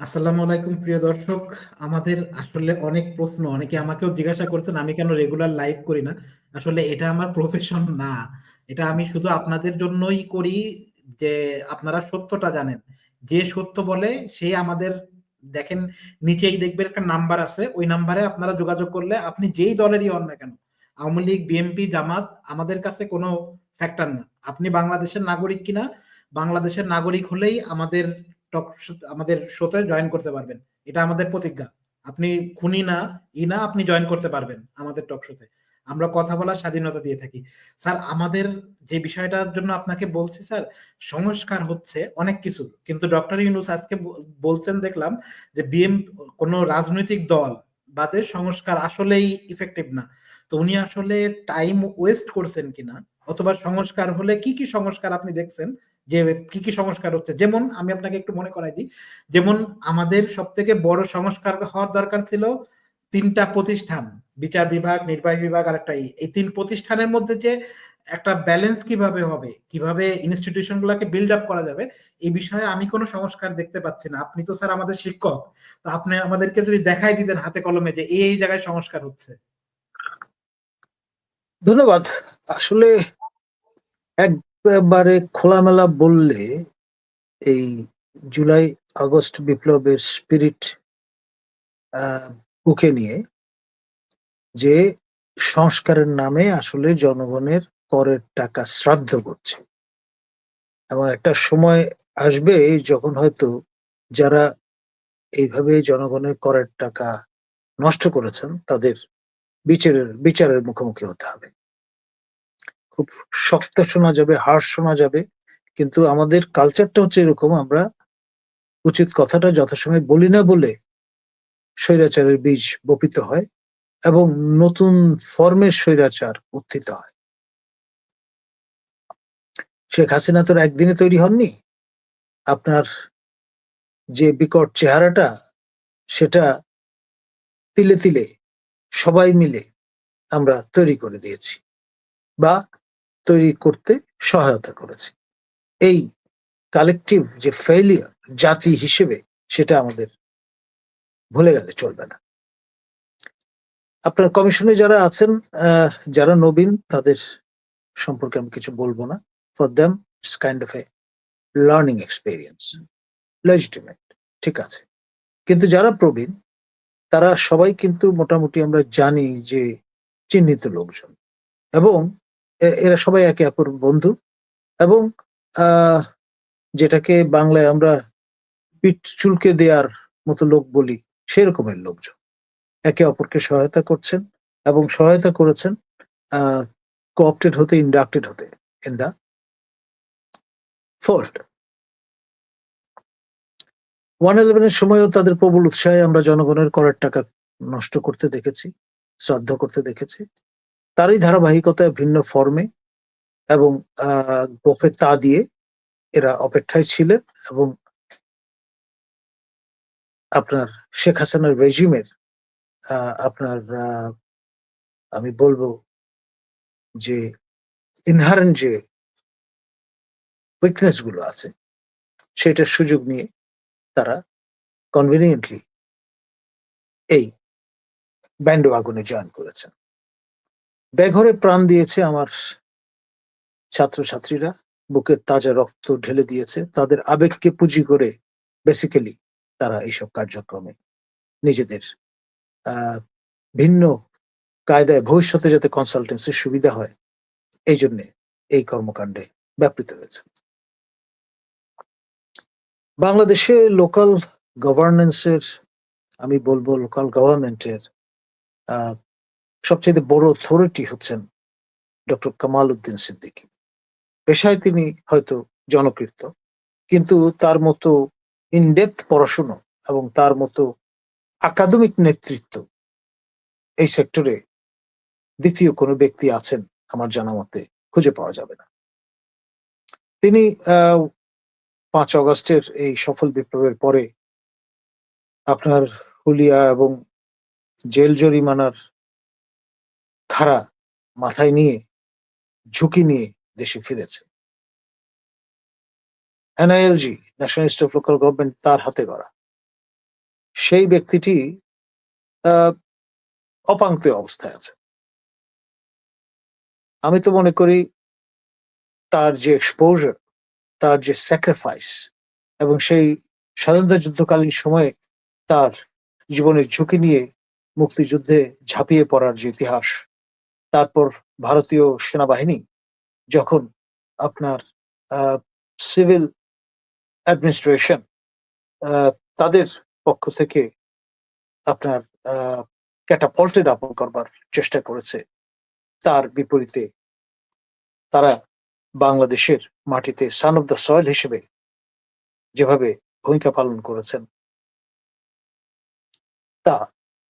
আসসালামু আলাইকুম, প্রিয় দর্শক। আমাদের আসলে অনেক প্রশ্ন, অনেকে আমাকেও জিজ্ঞাসা করছেন, আমি কেন রেগুলার লাইভ করি না? আসলে এটা আমার প্রফেশন না। এটা আমি শুধু আপনাদের জন্যই করি যে আপনারা সত্যটা জানেন। যে সত্য বলে, সে আমাদের, দেখেন, নিচেই দেখবেন একটা নাম্বার আছে। ওই নাম্বারে আপনারা যোগাযোগ করলে আপনি যেই দলেরই হন না কেন, আওয়ামী লীগ বিএনপি জামাত, আমাদের কাছে কোনো ফ্যাক্টর না। আপনি বাংলাদেশের নাগরিক কিনা, বাংলাদেশের নাগরিক হলেই আমাদের টক আমাদের শোতে জয়েন করতে পারবেন। এটা আমাদের প্রতিজ্ঞা। আপনি খুনি না, ই না, আপনি জয়েন করতে পারবেন আমাদের টক শোতে। আমরা কথা বলার স্বাধীনতা দিয়ে থাকি। স্যার, আমাদের যে বিষয়টার জন্য আপনাকে বলছি স্যার, সংস্কার হচ্ছে অনেক কিছু। কিন্তু ডক্টর ইউনুস আজকে বলছেন, দেখলাম যে বিএম কোনো রাজনৈতিক দল বাদে সংস্কার আসলেই ইফেক্টিভ না। তো উনি আসলে টাইম ওয়েস্ট করছেন কিনা? অথবা সংস্কার হলে কি কি সংস্কার আপনি দেখছেন? যে কি কি সংস্কার হচ্ছে। যেমন আমি আপনাকে একটু মনে করাই দিই, যেমন আমাদের সব থেকে বড় সংস্কার হওয়ার দরকার ছিল তিনটা প্রতিষ্ঠান, বিচার বিভাগ, নির্বাহী বিভাগ আর একটা এই তিন প্রতিষ্ঠানের মধ্যে যে একটা ব্যালেন্স কীভাবে হবে, কীভাবে ইনস্টিটিউশন গুলাকে বিল্ড আপ করা যাবে, এই বিষয়ে আমি কোনো সংস্কার দেখতে পাচ্ছি না। আপনি তো স্যার আমাদের শিক্ষক, তো আপনি আমাদেরকে যদি দেখাই দিতেন হাতে কলমে যে এই জায়গায় সংস্কার হচ্ছে। ধন্যবাদ। আসলে একবারে খোলামেলা বললে এই জুলাই, আগস্ট বিপ্লবের স্পিরিট বুকে নিয়ে যে সংস্কারের নামে আসলে জনগণের করের টাকা শ্রাদ্ধ করছে। এবং একটা সময় আসবে যখন হয়তো যারা এইভাবে জনগণের করের টাকা নষ্ট করেছেন তাদের বিচারের বিচারের মুখোমুখি হতে হবে। খুব শক্ত শোনা যাবে হার্শ শোনা যাবে। কিন্তু আমাদের কালচারটা হচ্ছে এরকম, আমরা উচিত কথাটা যথাসময় বলি না বলে স্বৈরাচারের বীজ বপিত হয় এবং নতুন ফর্মের স্বৈরাচার উত্থিত হয়। শেখ হাসিনা তোর একদিনে তৈরি হননি। আপনার যে বিকট চেহারাটা, সেটা তিলে তিলে সবাই মিলে আমরা তৈরি করে দিয়েছি। বা তৈরি করতে সহায়তা করেছে। এই কালেকটিভ যে ফেইলিয়ার জাতি হিসেবে সেটা আমাদের ভুলে গেলে চলবে না। আপনার কমিশনে যারা আছেন যারা নবীন, তাদের সম্পর্কে আমি কিছু বলব না। For them it's kind of a learning experience legitimate ঠিক আছে। কিন্তু যারা প্রবীণ, তারা সবাই কিন্তু মোটামুটি আমরা জানি যে চিহ্নিত লোকজন। এবং এরা সবাই একে অপর বন্ধু এবং যেটাকে বাংলায় আমরা পিঠ চুলকে দেওয়ার মতো লোক বলি, সেরকমের লোকজন। একে অপরকে সহায়তা করছেন এবং সহায়তা করেছেন কোঅপ্টেড হতে ইন্ডাক্টেড হতে ইন দা ফোল্ড ওয়ান ইলেভেনের সময়ও তাদের প্রবল উৎসাহে আমরা জনগণের করের টাকা নষ্ট করতে দেখেছি, শ্রাদ্ধ করতে দেখেছি। তারই ধারাবাহিকতায় ভিন্ন ফর্মে এবং গোফে তা দিয়ে এরা অপেক্ষায় ছিলেন এবং আপনার শেখ হাসিনার রেজিমের আপনার আমি বলব যে ইনহারেন্ট যে উইকনেসগুলো আছে, সেটার সুযোগ নিয়ে তারা কনভিনিয়েন্টলি এই ব্যান্ড আগুনে জয়েন করেছেন। বেঘরে প্রাণ দিয়েছে আমার ছাত্রছাত্রীরা। বুকের তাজা রক্ত ঢেলে দিয়েছে। তাদের আবেগকে পুঁজি করে বেসিক্যালি তারা এইসব কার্যক্রমে নিজেদের ভিন্ন কায়দায় ভবিষ্যতে যাতে কনসালটেন্সির সুবিধা হয়, এই জন্যে এই কর্মকাণ্ডে ব্যাপৃত হয়েছে। বাংলাদেশে লোকাল গভর্নেন্সের আমি বলব লোকাল গভর্নমেন্টের সবচেয়ে বড় অথরিটি হচ্ছেন ডক্টর কামাল উদ্দিন সিদ্দিকী। পেশায় তিনি হয়তো জনকৃত কিন্তু তার মতো ইনডেপথ পড়াশুনো এবং তার মতো আকাদমিক নেতৃত্ব এই সেক্টরে দ্বিতীয় কোনো ব্যক্তি আছেন আমার জানা মতে খুঁজে পাওয়া যাবে না। তিনি পাঁচ অগস্টের এই সফল বিপ্লবের পরে আপনার হুলিয়া এবং জেল জরিমানার খাড়া মাথায় নিয়ে, ঝুঁকি নিয়ে দেশে ফিরেছে। NILG national institute of local government তার হাতে গড়া। সেই ব্যক্তিটি অপাঙ্ক্ত অবস্থায় আছে। আমি তো মনে করি, তার যে এক্সপোজার তার যে স্যাক্রিফাইস এবং সেই স্বাধীনতা যুদ্ধকালীন সময়ে তার জীবনের ঝুঁকি নিয়ে মুক্তিযুদ্ধে ঝাঁপিয়ে পড়ার যে ইতিহাস তারপর ভারতীয় সেনাবাহিনী যখন আপনার সিভিল অ্যাডমিনিস্ট্রেশন তাদের পক্ষ থেকে আপনার ক্যাটাপল্টেড আপন করবার চেষ্টা করেছে, তার বিপরীতে তারা বাংলাদেশের মাটিতে সান অফ দ্য সয়েল হিসেবে যেভাবে ভূমিকা পালন করেছেন, তা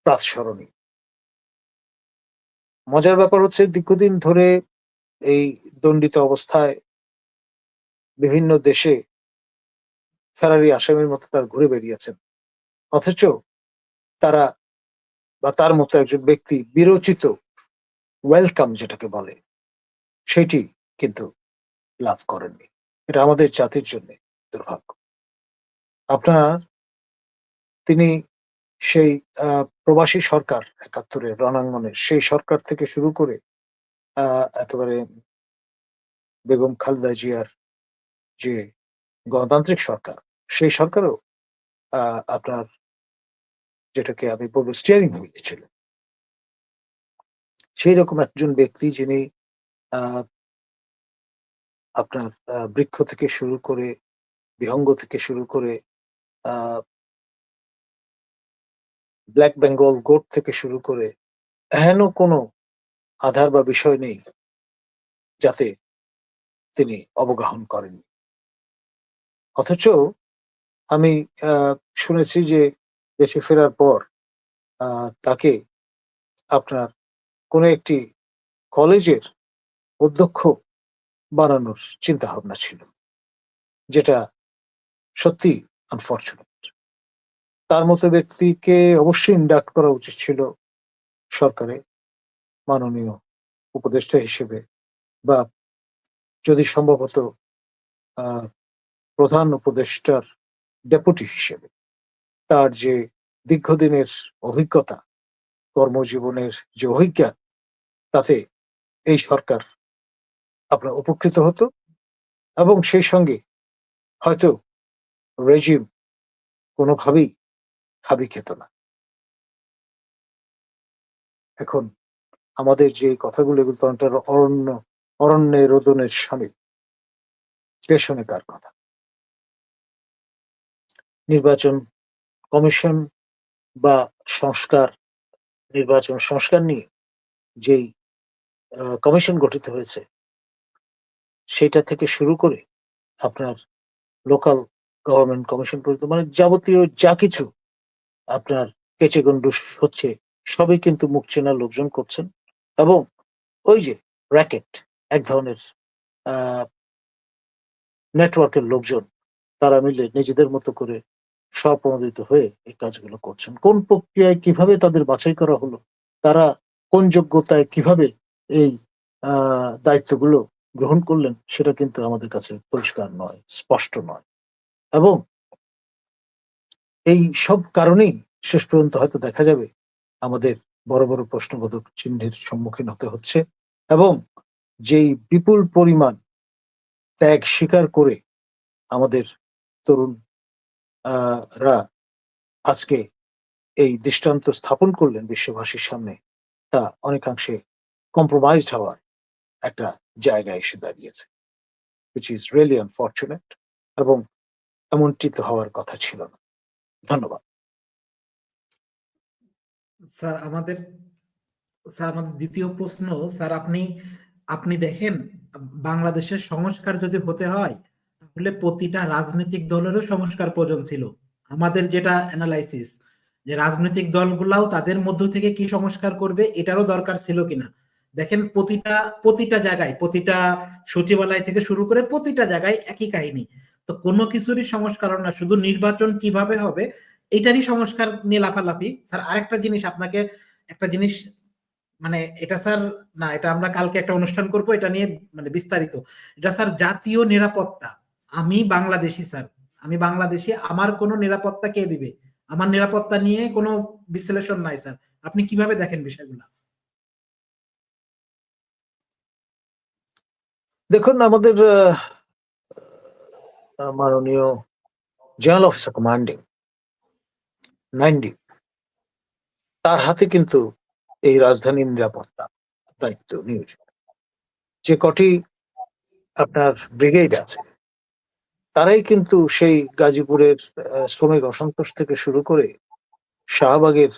প্রাতস্মরণীয়। মজার ব্যাপার হচ্ছে দীর্ঘদিন ধরে এই দণ্ডিত অবস্থায় বিভিন্ন দেশে ফেরারি আসামির মতো তার ঘুরে বেরিয়েছেন অথচ তারা বা তার মতো একজন ব্যক্তি বিরোচিত ওয়েলকাম যেটাকে বলে, সেটি কিন্তু লাভ করেননি। এটা আমাদের জাতির জন্য দুর্ভাগ্য। আপনার, তিনি সেই প্রবাসী সরকার একাত্তরের রণাঙ্গনের, সেই সরকার থেকে শুরু করে একেবারে বেগম খালেদা জিয়ার যে গণতান্ত্রিক সরকার, সেই সরকারও আপনার যেটাকে আমি বলব স্টিয়ারিং হুইল ছিল সেই রকম একজন ব্যক্তি যিনি আপনার বৃক্ষ থেকে শুরু করে, বিহঙ্গ থেকে শুরু করে ব্ল্যাক বেঙ্গল গোট থেকে শুরু করে এহেন কোনো আধার বা বিষয় নেই যাতে তিনি অবগাহন করেন। অথচ আমি শুনেছি যে দেশে ফেরার পর তাকে আপনার কোনো একটি কলেজের অধ্যক্ষ বানানোর চিন্তা ভাবনা ছিল, যেটা সত্যি আনফর্চুনেট তার মতো ব্যক্তিকে অবশ্যই ইন্ডাক্ট করা উচিত ছিল সরকারে মাননীয় উপদেষ্টা হিসেবে বা যদি সম্ভব হতো আহ, প্রধান উপদেষ্টার ডেপুটি হিসেবে। তার যে দীর্ঘদিনের অভিজ্ঞতা কর্মজীবনের যে অভিজ্ঞান তাতে এই সরকার আপনার উপকৃত হতো এবং সেই সঙ্গে হয়তো রেজিম কোনোভাবেই খাবি খেত না। এখন আমাদের যে কথাগুলো এগুলো তো অনেকটা অরণ্য অরণ্যে রোদনের স্বামী। কে শোনে কার কথা? নির্বাচন কমিশন বা সংস্কার, নির্বাচন সংস্কার নিয়ে যেই কমিশন গঠিত হয়েছে, সেটা থেকে শুরু করে আপনার লোকাল গভর্নমেন্ট কমিশন পর্যন্ত মানে যাবতীয় যা কিছু আপনার কেচে গন্ডুস হচ্ছে সবই কিন্তু মুখ চেনা লোকজন করছেন। এবং ওই যে র্যাকেট এক ধরনের নেটওয়ার্কের লোকজন, তারা মিলে নিজেদের মতো করে স্বপ্রণোদিত হয়ে এই কাজগুলো করছেন। কোন প্রক্রিয়ায় কীভাবে তাদের বাছাই করা হলো, তারা কোন যোগ্যতায় কীভাবে এই দায়িত্বগুলো গ্রহণ করলেন, সেটা কিন্তু আমাদের কাছে পরিষ্কার নয়, স্পষ্ট নয়। এবং এই সব কারণেই শেষ পর্যন্ত হয়তো দেখা যাবে আমাদের বড় বড় প্রশ্নবোধক চিহ্নের সম্মুখীন হতে হচ্ছে এবং যেই বিপুল পরিমাণ ত্যাগ স্বীকার করে আমাদের তরুণ রা আজকে এই দৃষ্টান্ত স্থাপন করলেন বিশ্ববাসীর সামনে, তা অনেকাংশে কম্প্রোমাইজড হওয়ার একটা জায়গায় এসে দাঁড়িয়েছে উইচ ইজ রিয়েলি আনফর্চুনেট এবং এমনটি তো হওয়ার কথা ছিল না। ধন্যবাদ। স্যার, আমাদের স্যার, আমাদের দ্বিতীয় প্রশ্ন, স্যার, আপনি আপনি দেখেন, বাংলাদেশের সংস্কার যদি হতে হয়, তাহলে প্রতিটা রাজনৈতিক দলেরও সংস্কার প্রয়োজন ছিল। আমাদের যেটা অ্যানালাইসিস যে রাজনৈতিক দলগুলাও তাদের মধ্য থেকে কি সংস্কার করবে, এটারও দরকার ছিল কিনা। দেখেন, প্রতিটা প্রতিটা জায়গায়, প্রতিটা সচিবালয় থেকে শুরু করে প্রতিটা জায়গায় একই কাহিনী। তো কোনো কিছুরই সংস্কার না, শুধু নির্বাচন কীভাবে হবে এটারই সংস্কার নিয়ে লাফালাফি। স্যার, আরেকটা জিনিস আপনাকে, একটা জিনিস মানে এটা স্যার, না, এটা আমরা কালকে একটা অনুষ্ঠান করব, এটা নিয়ে মানে বিস্তারিত। এটা স্যার জাতীয় নিরাপত্তা। আমি বাংলাদেশি, স্যার। আমি বাংলাদেশি, আমার কোনো নিরাপত্তা কে দিবে? আমার নিরাপত্তা নিয়ে কোনো বিশ্লেষণ নাই, স্যার। আপনি কীভাবে দেখেন বিষয়গুলো? দেখুন, আমাদের মাননীয় জেনারেল অফিসার কমান্ডিং তার হাতে কিন্তু এই রাজধানীর নিরাপত্তা, দায়িত্ব নিয়োজিত। যে কটি আপনার ব্রিগেড আছে, তারাই কিন্তু সেই গাজীপুরের শ্রমিক অসন্তোষ থেকে শুরু করে শাহবাগের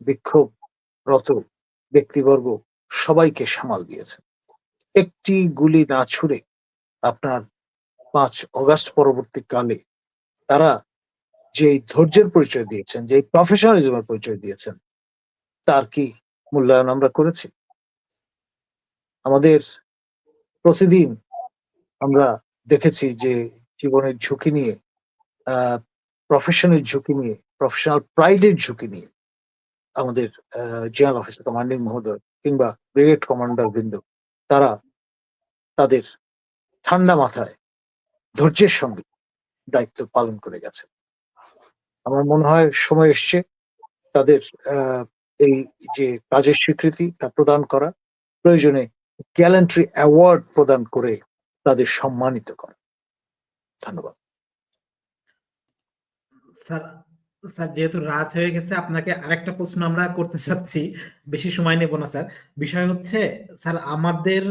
বিক্ষোভরত ব্যক্তিবর্গ সবাইকে সামাল দিয়েছে। একটি গুলি না ছুড়ে আপনার পাঁচ অগাস্ট পরবর্তীকালে তারা যে ধৈর্যের পরিচয় দিয়েছেন, যে প্রফেশনালিজমের পরিচয় দিয়েছেন, তার কি মূল্যায়ন আমরা করেছি? আমাদের প্রতিদিন আমরা দেখেছি যে জীবনের ঝুঁকি নিয়ে প্রফেশনের ঝুঁকি নিয়ে প্রফেশনাল প্রাইডের ঝুঁকি নিয়ে আমাদের জেনারেল অফিসার কমান্ডিং মহোদয় কিংবা ব্রিগেড কমান্ডার বৃন্দ, তারা তাদের ঠান্ডা মাথায় ধৈর্যের সঙ্গে দায়িত্ব পালন করে গেছে আমার মনে হয় সময় এসছে তাদের এই যে কাজের স্বীকৃতি তা প্রদান করা, প্রয়োজনে গ্যালেন্ট্রি অ্যাওয়ার্ড প্রদান করে তাদের সম্মানিত করা। ধন্যবাদ। স্যার স্যার, যেহেতু রাত হয়ে গেছে, আপনাকে আরেকটা প্রশ্ন আমরা করতে চাচ্ছি। বেশি সময় নেব না, স্যার। বিষয় হচ্ছে, স্যার, আমাদের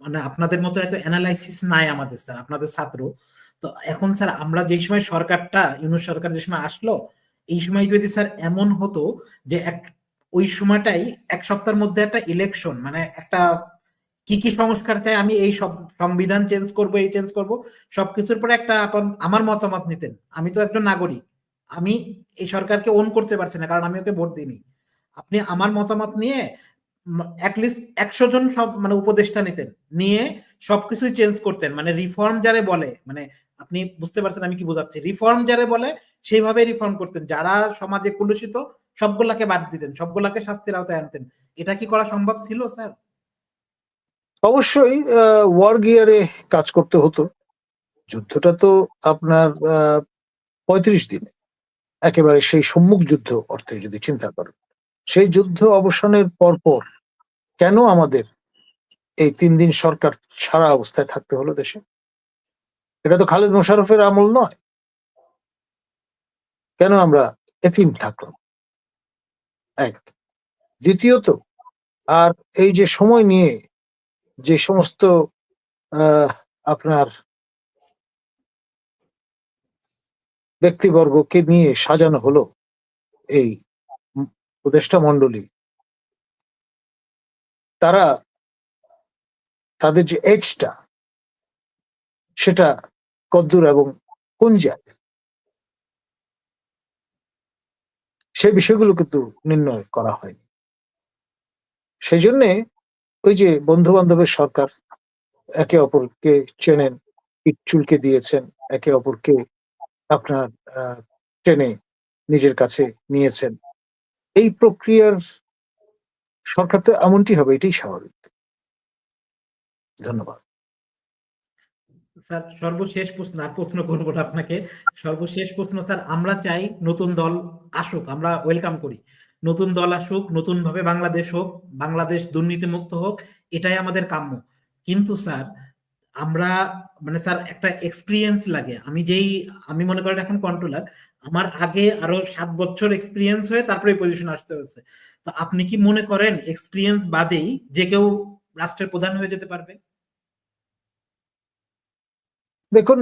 মানে আপনাদের মতো এত অ্যানালাইসিস নাই আমাদের, স্যার, আপনাদের ছাত্র। তো এখন স্যার আমরা যে সময় সরকারটা, ইউনুস সরকার যে সময় আসলো, এই সময় যদি স্যার এমন হতো যে এক, ওই সময়টাই এক সপ্তাহের মধ্যে একটা ইলেকশন মানে একটা কি কি সংস্কার চাই আমি এই সব সংবিধান চেঞ্জ করব, এই চেঞ্জ করব, সবকিছুর পরে একটা আমার মতামত নিতেন। আমি তো একজন নাগরিক। আমি এই সরকারকে ওন করতে পারছি না, কারণ আমি ওকে ভোট দিইনি। আপনি আমার মতামত নিয়ে অ্যাটলিস্ট একশো জন সব মানে উপদেষ্টা নিতেন। নিয়ে সবকিছুই চেঞ্জ করতেন। মানে রিফর্ম যারে বলে মানে আপনি বুঝতে পারছেন আমি কি বোঝাচ্ছি? রিফর্ম যারা বলে সেইভাবে রিফর্ম করতেন। যারা সমাজে কুলুষিত, সবগুলাকে বাদ দিতেন, সবগুলাকে শাস্তির আওতায় আনতেন। এটা কি করা সম্ভব ছিল, স্যার? অবশ্যই ওয়ার গিয়ারে কাজ করতে হতো। যুদ্ধটা তো আপনার পঁয়ত্রিশ দিনে। একেবারে সেই সম্মুখ যুদ্ধ অর্থে যদি চিন্তা করেন। সেই যুদ্ধ অবসানের পরপর কেন আমাদের এই তিন দিন সরকার ছাড়া অবস্থায় থাকতে হলো দেশে? এটা তো খালেদ মোশারফের আমল নয়। কেন আমরা এতিম থাকলাম? এক। দ্বিতীয়ত, আর এই যে সময় নিয়ে যে সমস্ত আপনার ব্যক্তিবর্গকে নিয়ে সাজানো হলো এই উপদেষ্টা মন্ডলী তারা তাদের যে এজটা সেটা কদ্দুর এবং কোন জায়গায় সেই বিষয়গুলো কিন্তু নির্ণয় করা হয়নি। সেই জন্যে ওই যে বন্ধু বান্ধবের সরকার একে অপরকে চেনেন, পিঠ চুলকে দিয়েছেন, একে অপরকে আপনার টেনে নিজের কাছে নিয়েছেন। এই প্রক্রিয়ার সরকার তো এমনটি হবে, এটাই স্বাভাবিক। ধন্যবাদ। স্যার, সর্বশেষ প্রশ্ন, আর প্রশ্ন করব না আপনাকে। সর্বশেষ প্রশ্ন, স্যার, আমরা চাই নতুন দল আসুক, আমরা ওয়েলকাম করি। নতুন দল আসুক নতুন ভাবে বাংলাদেশ হোক, বাংলাদেশ দুর্নীতিমুক্ত হোক, এটাই আমাদের কাম্য। কিন্তু স্যার, আমরা মানে স্যার, একটা এক্সপিরিয়েন্স লাগে। আমি যেই, আমি মনে করেন এখন কন্ট্রোলার আমার আগে আরও সাত বছর এক্সপিরিয়েন্স হয়ে তারপরে পজিশন আসতে হয়েছে। তো আপনি কি মনে করেন এক্সপিরিয়েন্স বাদেই যে কেউ রাষ্ট্রের প্রধান হয়ে যেতে পারবে? দেখুন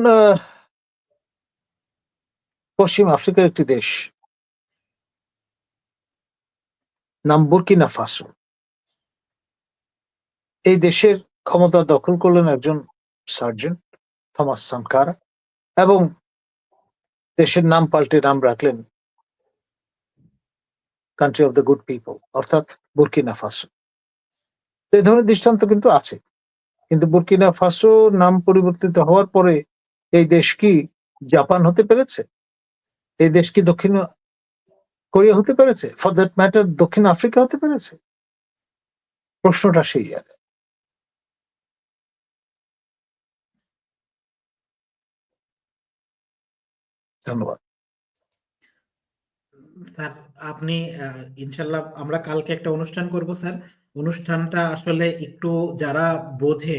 পশ্চিম আফ্রিকার একটি দেশ। নাম বুর্কিনা ফাসো। এই দেশের ক্ষমতা দখল করলেন একজন সার্জন, থমাস সানকারা, এবং দেশের নাম পাল্টে নাম রাখলেন country of the good people অর্থাৎ বুর্কিনা ফাসো। এই ধরনের দৃষ্টান্ত কিন্তু আছে। কিন্তু বুর্কিনা ফাসো নাম পরিবর্তিত হওয়ার পরে এই দেশ কি জাপান হতে পেরেছে? এই দেশ কি দক্ষিণ কোরিয়া হতে পেরেছে? ফর দ্যাট ম্যাটার দক্ষিণ আফ্রিকা হতে পেরেছে? প্রশ্নটা সেই জায়গায় ধন্যবাদ। স্যার, আপনি ইনশাল্লাহ আমরা কালকে একটা অনুষ্ঠান করব, স্যার। অনুষ্ঠানটা আসলে একটু যারা বোঝে,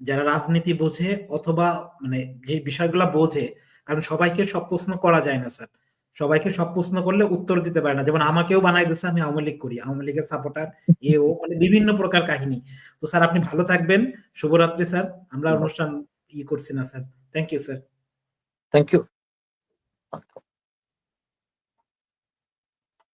যারা রাজনীতি বোঝে অথবা মানে যে বিষয়গুলো বোঝে, কারণ সবাইকে সব প্রশ্ন করা যায় না স্যার। সবাইকে সব প্রশ্ন করলে উত্তর দিতে পারে না। যেমন আমাকেও বানাই দিচ্ছে আমি আওয়ামী লীগ করি। আওয়ামী লীগের সাপোর্টার এও মানে বিভিন্ন প্রকার কাহিনী। তো স্যার, আপনি ভালো থাকবেন। শুভরাত্রি স্যার। আমরা অনুষ্ঠান ই করছি না sir. Thank you sir thank you